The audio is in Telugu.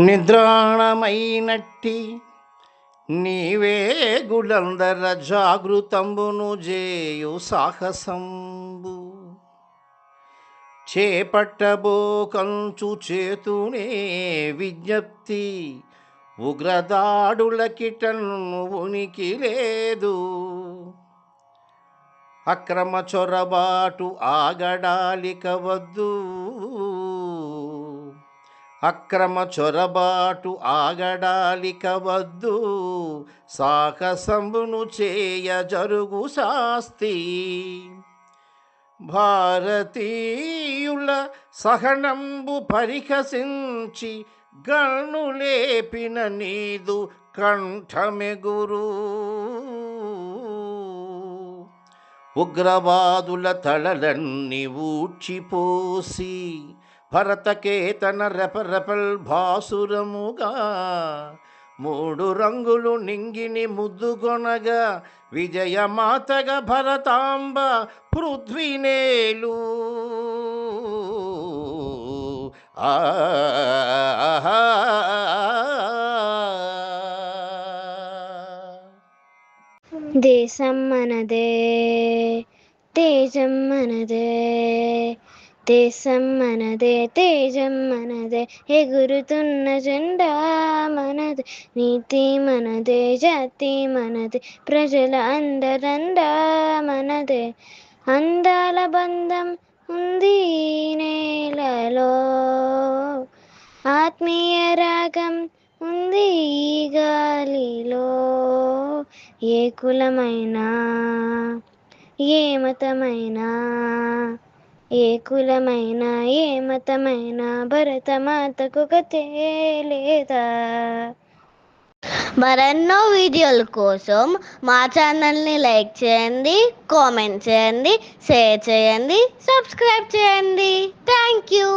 నిద్రాణమైనట్టి నీవే గుడందర జాగృతంబును జేయు సాహసంబు. చేపట్టబోకంచు చేతునే విజ్ఞప్తి ఉగ్రదాడులకిటను ఉనికి లేదు. అక్రమ చొరబాటు ఆగడాలిక వద్దు. అక్రమ చొరబాటు ఆగడాలిక వద్దు. సాహసంబును చేయ జరుగు శాస్తి. భారతీయుల సహనంబు పరిహసించి గణులేపిన నీదు కంఠమెగురు. ఉగ్రవాదుల తలలన్నీ ఊడ్చిపోసి భరతకేతన రెపరెపల్ భాసురముగా మూడు రంగులు నింగిని ముద్దుగొనగా విజయమాతగా భరతాంబ పృథ్వీనేలు దేశం మనదే తేజం మనదే దేశం మనదే తేజం మనదే ఎగురుతున్న జెండా మనదే నీతి మనదే జాతి మనదే ప్రజల అందరండా మనదే అందాల బంధం ఉంది నేలలో ఆత్మీయ రాగం ఉంది గాలిలో ఏ కులమైనా ఏ మతమైనా ఏ కులమైనా ఏ మతమైనా భరతమాతకు గతే లేదా? మరెన్నో వీడియోల కోసం మా ఛానల్ని లైక్ చేయండి కామెంట్ చేయండి షేర్ చేయండి సబ్స్క్రైబ్ చేయండి. Thank you.